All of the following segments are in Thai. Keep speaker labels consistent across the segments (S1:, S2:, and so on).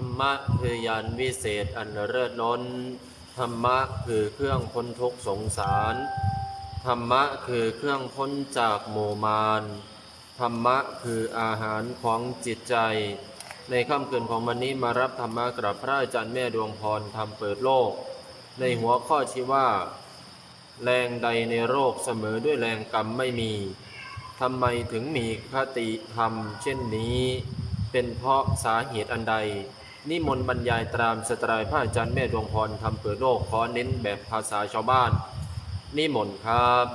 S1: รรมะคือยานวิเศษอันเลิศล้น ธรรมะคือเครื่องพ้นทุกสงสาร ธรรมะคือเครื่องพ้นจากโมมาน ธรรมะคืออาหารของจิตใจ ในค่ำคืนของวันนี้มารับธรรมะกับพระอาจารย์แม่ดวงพรทำเปิดโลก ในหัวข้อที่ว่า แรงใดในโรคเสมอด้วยแรงกรรมไม่มีทำไมถึงมีคติธรรมเช่นนี้ เป็นเพราะสาเหตุอันใด นิมนต์บรรยายตามสไตล์พระอาจารย์แม่ดวงพรทำเปิดโลกขอเน้นแบบภาษาชาวบ้าน นิมนต์ครับ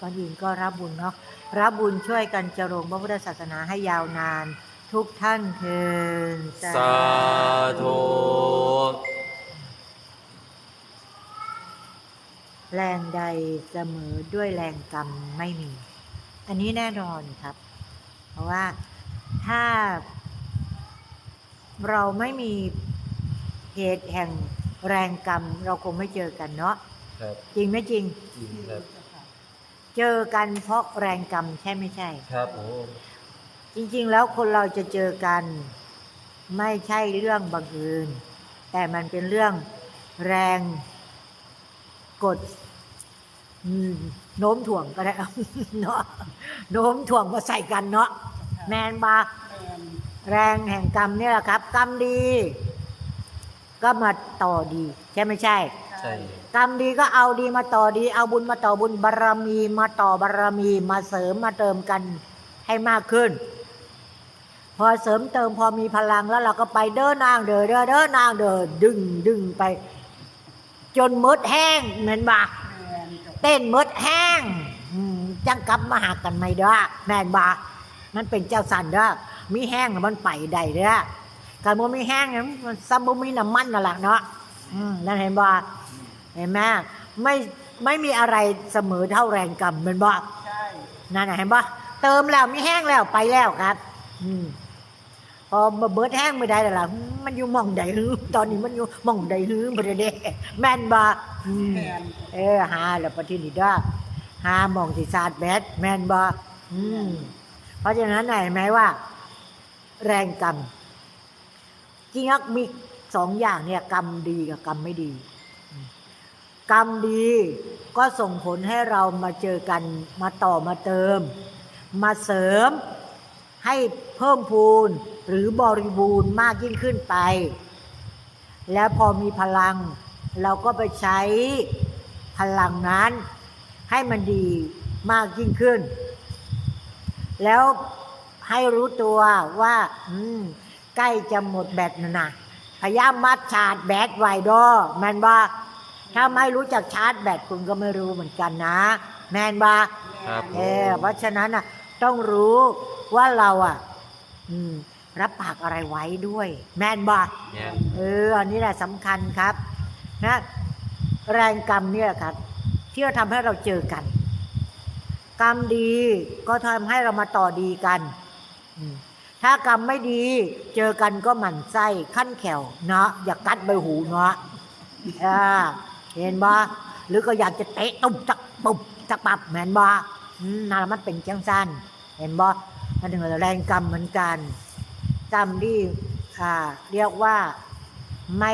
S2: ก่อนอื่นก็รับบุญเนาะรับบุญช่วยกันเจริญพระพุทธศาสนาให้ยาวนาน ทุกท่านเทิน
S1: สาธุ
S2: แรงใดเสมอด้วยแรงกรรมไม่มี อันนี้แน่นอนครับ เพราะว่าถ้า เราไม่มีเหตุแห่งแรงกรรม เราคงไม่เจอกันเนาะ
S1: ครับ
S2: จริงไหมจริง
S1: จริงครับ
S2: เจอกันเพราะแรงกรรมใช่ไม่ใช่
S1: ครับโอ้
S2: จริงๆ แล้วคนเราจะเจอกัน ไม่ใช่เรื่องบังเอิญแต่มันเป็นเรื่องแรงกดอืมโน้มถ่วงก็ได้เนาะโน้มถ่วงมาใส่กันเนาะแมนบา แรงแห่งกรรมเนี่ยแหละครับ กรรมดี ก็มาต่อดี ใช่ไม่ใช่
S1: ใช่
S2: กรรมดีก็เอาดีมาต่อดี เอาบุญมาต่อบุญบารมีมาต่อบารมีมาเสริมมาเติมกันให้มากขึ้น พอเสริมเติมพอมีพลังแล้วเราก็ไปเดินนางเดินเดินเดินนางเดินดึงดึงไป จนมดแห้งเหมือนบากเต้นมดแห้งอืมจังกลับมาหากันไม่ได้แม่นบามันเป็นเจ้าสันเด้อ มีแห้งมันไปได้เด้อการบ่มีแห้งเนี่ยมันซ้ำบ่มีน้ำมันนั่นแหละเนาะอืมนั่นเห็นบ่เห็นไหมไม่ไม่มีอะไรเสมอเท่าแรงกรรมเหมือนบอกนั่นน่ะเห็นปะเติมแล้วม่แห้งแล้วไปแล้วครับ อืมพอมาเบิดแห้งไม่ได้แล้วล่ะมันอยู่มองใดหือตอนนี้มันอยู่มองใดหือบ่ได้เด้แม่นบ่เออหาแล้วปฏินิดาหามองสิสาดแบดแม่นบ่อืมเพราะฉะนั้นน่ะเห็นไหมว่า แรงกรรมจริงๆมีสองอย่างเนี่ยกรรมดีกับกรรมไม่ดี กรรมดีก็ส่งผลให้เรามาเจอกันมาต่อมาเติม มาเสริมให้เพิ่มพูนหรือบริบูรณ์มากยิ่งขึ้นไป แล้วพอมีพลัง เราก็ไปใช้พลังนั้นให้มันดีมากยิ่งขึ้น แล้ว ให้รู้ตัวว่า อืม ใกล้จะหมดแบตนะนะพยายามมัดชาร์จแบตไว้ดอแมนบาถ้าไม่รู้จักชาร์จแบตคุณก็ไม่รู้เหมือนกันนะ แมนบา
S1: ครับ
S2: เออเพราะฉะนั้นอะ ต้องรู้ว่าเราอะ อืม รับปากอะไรไว้ด้วย แมนบา
S1: เนี่ย
S2: เอออันนี้แหละสำคัญครับ นะแรงกรรมเนี่ยครับ ที่จะทำให้เราเจอกัน กรรมดีก็ทำให้เรามาต่อดีกันอืม ถ้ากรรมไม่ดี เจอกันก็หมั่นไส้ขั้นแขวเนาะอย่ากัดใบหูเนาะเห็นบ่หรือก็อยากจะเตะตุบจักปุบจักปับแมนบ่นั่นมันเป็นจังสั้นเห็นบ่นั่นถึงแรงกรรมเหมือนกันกรรมที่เรียกว่าไม่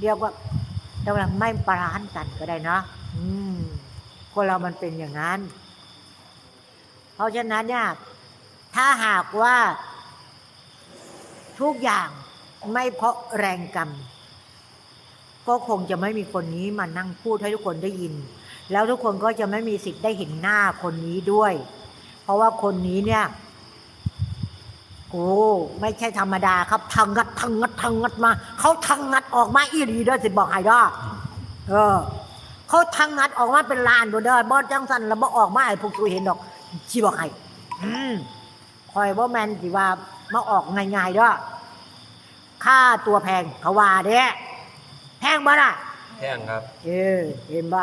S2: เรียกว่าเรียกว่าไม่ปรานกันก็ได้เนาะคนเรามันเป็นอย่างนั้น เพราะฉะนั้นเนี่ย ถ้าหากว่าทุกอย่างไม่เพราะแรงกรรม ก็คงจะไม่มีคนนี้มานั่งพูดให้ทุกคนได้ยิน แล้วทุกคนก็จะไม่มีสิทธิ์ได้เห็นหน้าคนนี้ด้วย เพราะว่าคนนี้เนี่ยโอ้ไม่ใช่ธรรมดาครับทังงัดทังงัดทังงัดมาเขาทังงัดออกมาอีรีเด้อสิบอกให้ด้อเออเขาทังงัดออกมาเป็นลานบ่เด้อบอจังสันแล้วบ่ออกมาให้พวกกูเห็นดอกสิบอกให้อืม อยบ่แมนสิว่ามาออกง่ายๆเด้อค่าตัวแพงเขาว่าเด้แพงบ่ล่ะ
S1: แห้งครับ
S2: เออ เห็นบ่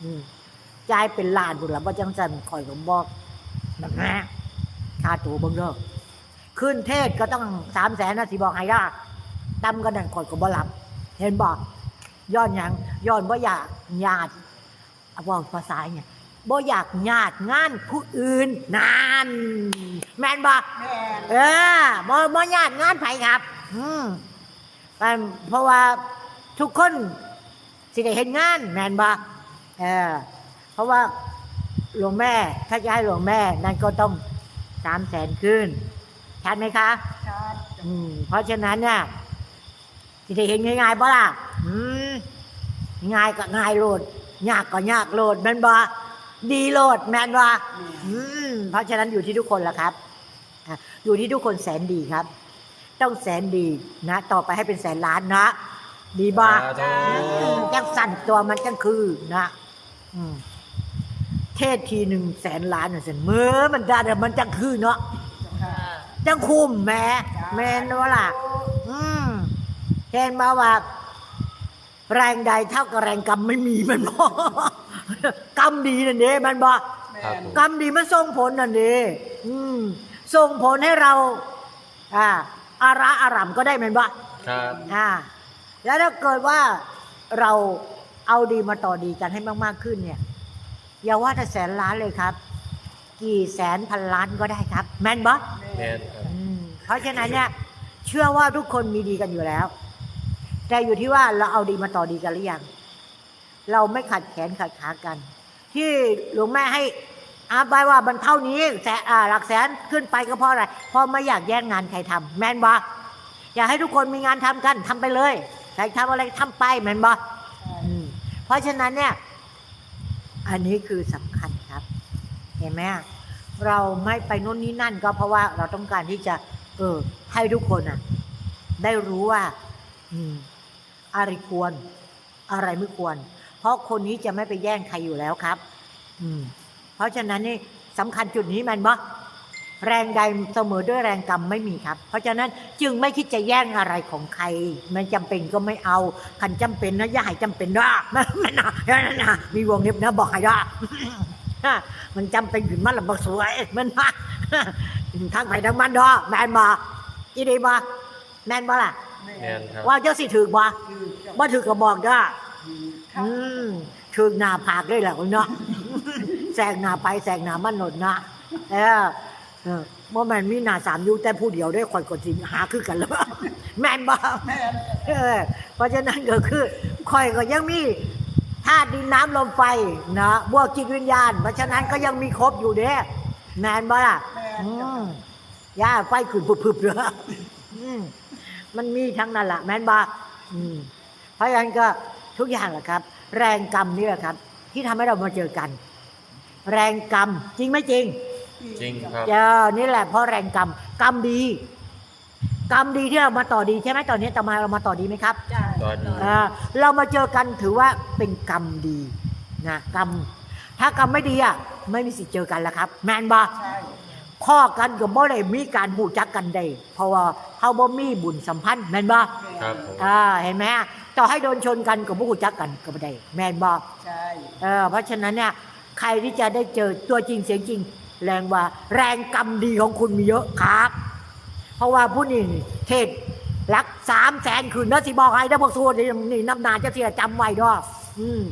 S2: อืมจ่ายเป็นล้านบุญละบ่จังสันคอยก็บอกแบบนะค่าตัวเบิ่งเด้อขึ้นเทศก็ต้องสามแสนนะสิบอกให้ได้ตำกันนั่นคอยก็บ่หลับ เห็นบ่ย้อนหยังย้อนบ่อยากญาติเอาเว่าภาษาเนี่ย บ่อยากญาติงานผู้อื่นนานแม่นบ่เออบ่บ่ญาติงานไผครับออืมมันเพราะว่าทุกคนสิได้เห็นงานแมนบ่เออเพราะว่าหลวงแม่ ถ้าจะให้หลวงแม่ นั่นก็ต้องสามแสนขึ้นชัดไหมคะ
S3: ชัด
S2: อืมเพราะฉะนั้นเนี่ยสิได้เห็นง่ายๆบ่ล่ะอืมง่ายก็ง่ายโลดยากก็ยากโลดแม่นบ่ ดีโลดแม่นบ่อืมเพราะฉะนั้นอยู่ที่ทุกคนละครับอะอยู่ที่ทุกคนแสนดีครับ ต้องแสนดีนะ ต่อไปให้เป็นแสนล้านนะ ดีบ่
S1: สาธุ
S2: อืมจังสั่นตัวมันจังคือนะอืมเทศทีหนึ่งแสนล้านน่ะสิเมื่อมันได้แต่มันจังคือเนาะ
S3: ค่ะ
S2: จังคุมแหม่แม่นว่าล่ะ อืมเห็นมาว่า แรงใดเท่ากับแรงกรรมไม่มีมันบอ กกรรมดีนั่นเด้มันบอก
S3: แม่
S1: ครับ
S3: น
S1: ผม
S2: กรรมดีมันส่งผลนั่นเด้อืมส่งผลให้เราอ่าอาระอารัมก็ได้แมันบ่
S1: ครับ
S2: อ่า แล้วถ้าเกิดว่าเราเอาดีมาต่อดีกันให้มาก ๆ ขึ้นเนี่ยอย่าว่าแต่แสนล้านเลยครับ กี่แสนพันล้านก็ได้ครับ แม่นบ่
S1: แม่นครับ
S2: อืมเพราะฉะนั้นเนี่ย เชื่อว่าทุกคนมีดีกันอยู่แล้ว แต่อยู่ที่ว่าเราเอาดีมาต่อดีกันหรือยัง เราไม่ขัดแขนขัดขากัน ที่หลวงแม่ให้อาไปว่ามันเท่านี้แสนอ่าหลักแสนขึ้นไปก็เพราะอะไรเพราะไม่อยากแย่งงานใครทำแมนบออยากให้ทุกคนมีงานทำกันทำไปเลยใครทำอะไรทำไปแมนบอเพราะฉะนั้นเนี่ย อันนี้คือสำคัญครับ เห็นไหมเราไม่ไปโน่นนี่นั่นก็เพราะว่าเราต้องการที่จะ เออ ให้ทุกคนอะ ได้รู้ว่า อืมอะไรควร อะไรไม่ควร ราะคนนี้จะไม่ไปแย่งใครอยู่แล้วครับ อืม เพราะฉะนั้นนี่สำคัญจุดนี้มันบ่แรงใดเสมอด้วยแรงกรรมไม่มีครับ เพราะฉะนั้นจึงไม่คิดจะแย่งอะไรของใคร มันจำเป็นก็ไม่เอาคันจำเป็นนะอย่าให้จำเป็นด้มันมันนะนั่นนะมีวงเล็บนะบอกให้ด้มันจำเป็นขึ้นมาแล้วบอกสวยมันนะทางไปทางมันดอแมนบ่อีดีบ่แมนบ่ล่ะ
S3: แม่
S1: แม่นครับ
S2: ว่าเจ้าสิถือบ่
S3: คือเจ้า
S2: บ่ถือก็บอกด้อ
S3: คื อ
S2: อืมถึงหน้าผากได้แหละเนาะแสกหน้าไปแสกหน้ามันหนดนะเออเออเมื่อมันมีหน้าสามอยูแต่ผู้เดียวได้คอยกดสิหาคือกันแล้วแม่นบ่
S3: แม่น
S2: เออเพราะฉะนั้นก็คือคอยก็ยังมีธาตุดินน้ำลมไฟนะบวกจิตวิญญาณ เพราะฉะนั้นก็ยังมีครบอยู่เด้แม่นบ่ล่ะ
S3: แม่น
S2: อื
S3: เจ้ามค่ะ
S2: ย่าไฟขึ้นพึบๆเลยอืมมันมีทั้งนั้นแหละแม่นบ่อืมเพราะฉะนั้นก็ ทุกอย่างแหละครับ แรงกรรมนี่แหละครับ ที่ทำให้เรามาเจอกัน แรงกรรมจริงไหมจริง
S1: จริงครับ
S2: เจอนี่แหละเพราะแรงกรรมกรรมดี กรรมดีที่เรามาต่อดีใช่ไหมตอนนี้ตมาเรามาต่อดีไหมครับ
S3: ใช่
S1: ตอนนี้
S2: เออเรามาเจอกันถือว่าเป็นกรรมดีนะกรรมถ้ากรรมไม่ดีอะไม่มีสิทธิ์เจอกันแล้วครับ แมนบอ
S3: ใช่
S2: พ่อกันก็บ่ได้มีการหูจักกันได้เพราะว่าเขาบ่มีบุญสัมพันธ์แมนบอ
S1: ครับผม
S2: อ่าเห็นไหม ต่อให้โดนชนกันก็บ่หูจักกันก็บ่ได้ แมนบอ
S3: ใช่
S2: เออเพราะฉะนั้นเนี่ยใครที่จะได้เจอตัวจริงเสียงจริง แรงว่าแรงกรรมดีของคุณมีเยอะครับ เพราะว่าผู้นี้เทศรักสามแสนคืนนะสิบอกให้ได้พวกส่วนนี่นี่น้ำนานจะเสียจำไว้ด้วยอืม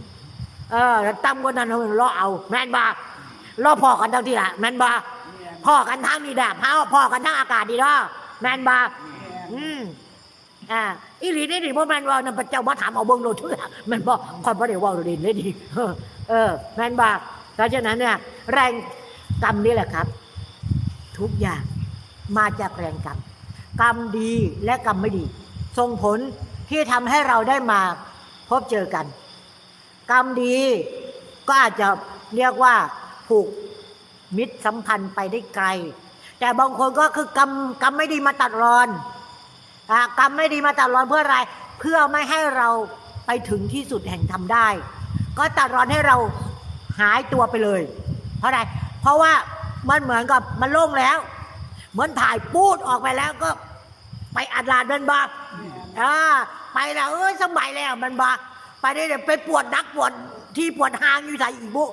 S2: เออแล้วตั้มกว่านั้นเอาล่อเอา แม่นบาล่อพ่อกันทั้งที่ละแม่นบา
S3: แม่น
S2: พ่อกันทั้งนี่แดดพ่อพ่อกันทั้งอากาศดีเนาะแม่นบา
S3: แม่น
S2: อืม อ่าอีหลีนี่ดิบ่แมนว่านั่นพระเจ้าบ่ถามเอาเบิ่งโลดเถื่อแม่นบ่คอยบ่ได้เว้าเล่นเลยดิเออเออแม่นบ่เพราะฉะนั้นเนี่ยแรงกรรมนี่แหละครับ ทุกอย่างมาจากแรงกรรม กรรมดีและกรรมไม่ดี ส่งผลที่ทำให้เราได้มาพบเจอกัน กรรมดีก็อาจจะเรียกว่าผูกมิตรสัมพันธ์ไปได้ไกล แต่บางคนก็คือกรรมกรรมไม่ดีมาตัดรอน กรรมไม่ดีมาตัดรอนเพื่ออะไร เพื่อไม่ให้เราไปถึงที่สุดแห่งทำได้ ก็ตัดรอนให้เราหายตัวไปเลย เพราะอะไร เพราะว่ามันเหมือนกับมันโล่งแล้ว เหมือนถ่ายปูดออกไปแล้วก็ไปอัดลาดเดินบาอ่าไปแล้วเอ้ยสมัยแล้วมันบาไปได้เลยไปปวดนักปวดที่ปวดหางอยู่ใส่อีบุ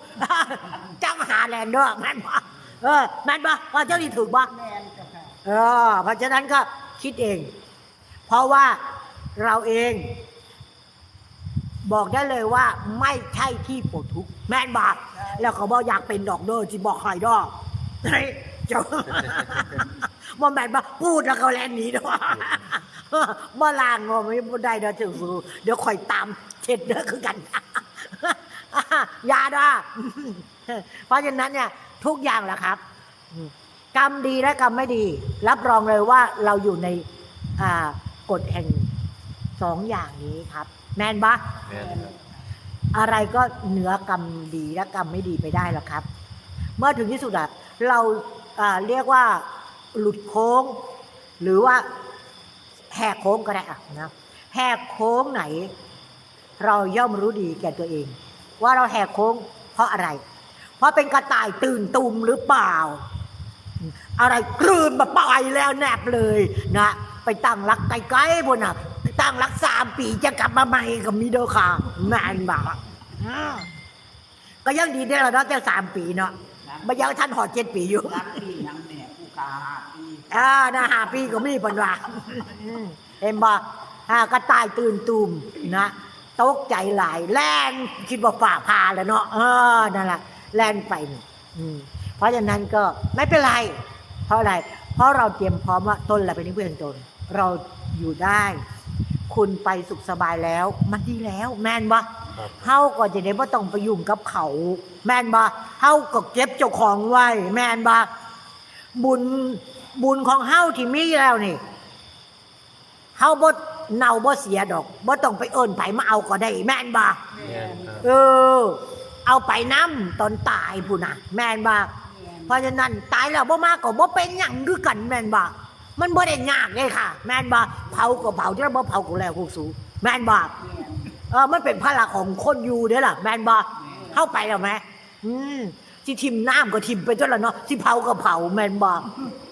S2: จังหาแลนเดอร์แมันบาเออแมันบาว่าเจ้านี่ถึกบา
S3: แม่นเจ้าค่ะ
S2: เออเพราะฉะนั้นก็คิดเอง เพราะว่าเราเองบอกได้เลยว่าไม่ใช่ที่ปวดทุกข์แม่นบาแล้วก็บอกอยากเป็นดอกเดอร์ที่บอกใครดอกเฮ้ยเจ้าว่าแม่นบาพูดแล้วเขาแลนหนีด้วยบ่ล่างว่าไม่ได้เด้อถึงเดี๋ยวคอยตามเช็ดเด้อคือกันยาด้าเพราะฉะนั้นเนี่ย ทุกอย่างแหละครับ กรรมดีและกรรมไม่ดี รับรองเลยว่าเราอยู่ในอ่า กฎแห่งสองอย่างนี้ครับ แมนบะ
S1: แม่นครับ
S2: อะไรก็เหนือกรรมดีและกรรมไม่ดีไปได้หรอกครับ เมื่อถึงที่สุดอะเราอ่าเรียกว่าหลุดโค้ง หรือว่าแหกโค้งก็ได้อะนะแหกโค้งไหน เราย่อมรู้ดีแก่ตัวเอง ว่าเราแหกโค้งเพราะอะไร เพราะเป็นกระต่ายตื่นตุมหรือเปล่า อะไรกลืนมาไปแล้วแนบเลยนะ ไปตั้งรักไกลๆบนน่ะตั้งรักสามปีจะกลับมาใหม่กับมีเดอค่ะแมนบอกอืมก็ยังดีได้แล้วเนาะแต่สามปีเนาะไม่ยังท่านหอดเจ็ดปีอยู่
S3: รักปียังแม่ผู้กาหาปี
S2: อ่านะหาปีก็มีปัญหาอืมเห็นบ่หากระต่ายตื่นตูมนะตกใจหลายแล่นคิดว่าฝ่าพาแล้วเนาะเออนั่นแหละแล่นไปนี่อืมเพราะฉะนั้นก็ไม่เป็นไร เพราะอะไร เพราะเราเตรียมพร้อมว่าตนแหละเป็นที่พึ่งแห่งตน เราอยู่ได้ คุณไปสุขสบายแล้ว มันดีแล้ว แม่นบ่
S1: ครับ
S2: เฮาก็จะได้บ่ต้องไปยุ่งกับเขา แม่นบ่เฮาก็เก็บเจ้าของไว้ แม่นบ่บุญบุญของเฮาที่มีแล้วนี่เฮาบ่เน่าบ่เสียดอกบ่ต้องไปเอิ้นไผมาเอาก็ได้ แม่นบ่
S1: แม่นครับ
S2: เออ เอาไปน้ำตอนตายพุ่นน่ะ แม่นบ่เพราะฉะนั้นตายแล้วบ่มาก็บ่เป็นหยังคือกันแม่นบ่ มันบ่ได้ยากเลยค่ะ แม่นบ่เผาก็เผาที่เราบ่เผาก็แล้วพวกสูแม่นบ่เออมันเป็นภาระของคนอยู่เด้อล่ะแมนบอเข้าไปแล้วไหมอืมที่ทิมน้ำก็ทิมไปจนละเนาะที่เผาก็เผาแมนบอ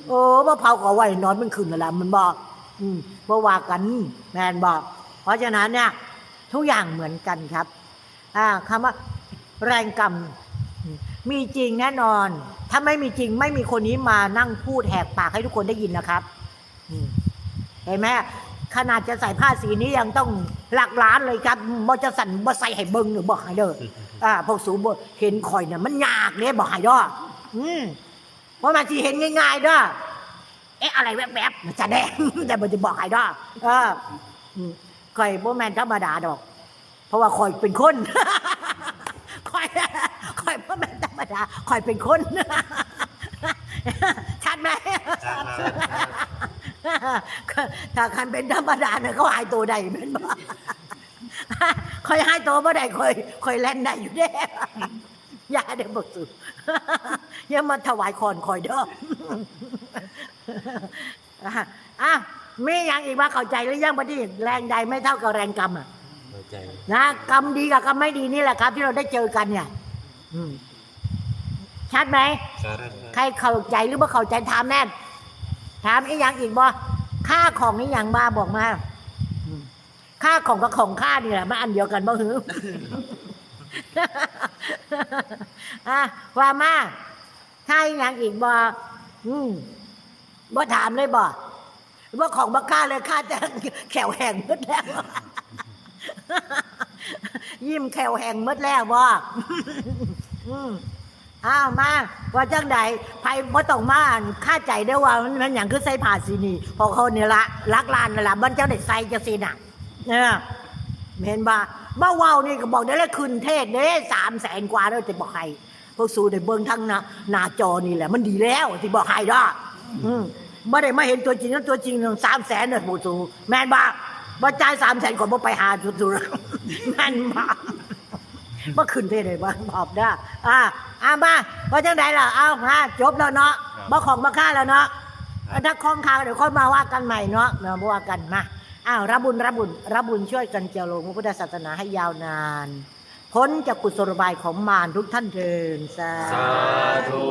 S2: เออว่าเผาก็ไว้นอนมันขึ้นแหละมันบอกอืมบ่ว่ากันแมนบอกเพราะฉะนั้นเนี่ย ทุกอย่างเหมือนกันครับ อ่าคำว่าแรงกรรมมีจริงแน่นอน ถ้าไม่มีจริงไม่มีคนนี้มานั่งพูดแหกปากให้ทุกคนได้ยินนะครับ เห็นไหมขนาดจะใส่ผ้าสีนี้ยังต้องหลักล้านเลยครับบ่จะสั่นบ่ใส่ให้เบิ่งหรือบอกให้เด้ออ่าพวกสูบ่เห็นข่อยเนี่ยมันยากเนี่ยบอกให้เด้ออืมเพราะมันสิเห็นง่ายๆเด้อเอ๊ะอะไรแวบๆมันแสดงแต่บ่จะบอกให้เด้อเอออืมข่อยบ่แม่นธรรมดาดอก เพราะว่าข่อยเป็นคนข่อยข่อยบ่แม่นธรรมดาข่อยเป็นคนชัดไหม ถ้าคันเป็นธรรมดาเนี่ยเขาหายตัวได้แม่นบ่คอยหายตัวบ่ได้คอยคอยแล่นได้อยู่เด้อย่าได้บ่สุดอย่ามาถวายคอนคอยเด้ออะมีอย่างอีกว่าเข้าใจหรือยังบ่ดีแรงใดไม่เท่ากับแรงกรรมอะ
S1: เข้าใจ
S2: นะกรรมดีกับกรรมไม่ดีนี่แหละครับ ที่เราได้เจอกันเนี่ยอืมชัดไหม
S1: ครับ
S2: ใครเข้าใจหรือบ่เข้าใจถามแน่ ถามอีกอย่างอีกบ่ค่าของนี่อย่างบ้าบอกมาค่าของกับของค่านี่แหละมันอันเดียวกันบ่หืออะว่ามาค่าอย่างอีกบ่อืมบ่ถามเลยบ่ว่าของบ่ค่าเลยค่าจะแขวแห้งหมดแล้ว ยิ้มแขวแห้งหมดแล้วบ่อืม อ้าวมาว่าจังใดไผบ่ต้องมาอั่นค่าใจได้ว่ามันมันหยังคือใส่ผ้าสีนี่พอเขาเนี่ยละลักลานนั่นล่ะมันเจ้าได้ใส่จังซี่น่ะเออเห็นบ่บ่เว้านี่ก็บอกได้แล้วคืนเทศเด้300,000กว่าเด้อจะบอกให้พวกสู่ได้เบิ่งทั้งหน้าหน้าจอนี่แหละ มันดีแล้วที่บอกให้เด้ออืมบ่ได้มาเห็นตัวจริงแล้วตัวจริงนึง300,000น่ะผู้สู่แม่นบ่บ่จ่าย300,000ก็บ่ไปหาสู่ๆแม่นบ่ เมื่อคืนเพศเลยบ้างบอกได้อ่าอ่ามาเพราะจังใดล่ะเอามาจบแล้วเนาะบ่ของมาค่าแล้วเนาะถ้าคล้องคางเดี๋ยวค่อยมาว่ากันใหม่เนาะเนาะมาว่ากันมาอ้าวรับบุญรับบุญรับบุญช่วยกันเจริญพระพุทธศาสนาให้ยาวนานพ้นจากกุศโลบายของมารทุกท่านเทินสา
S1: สาธุ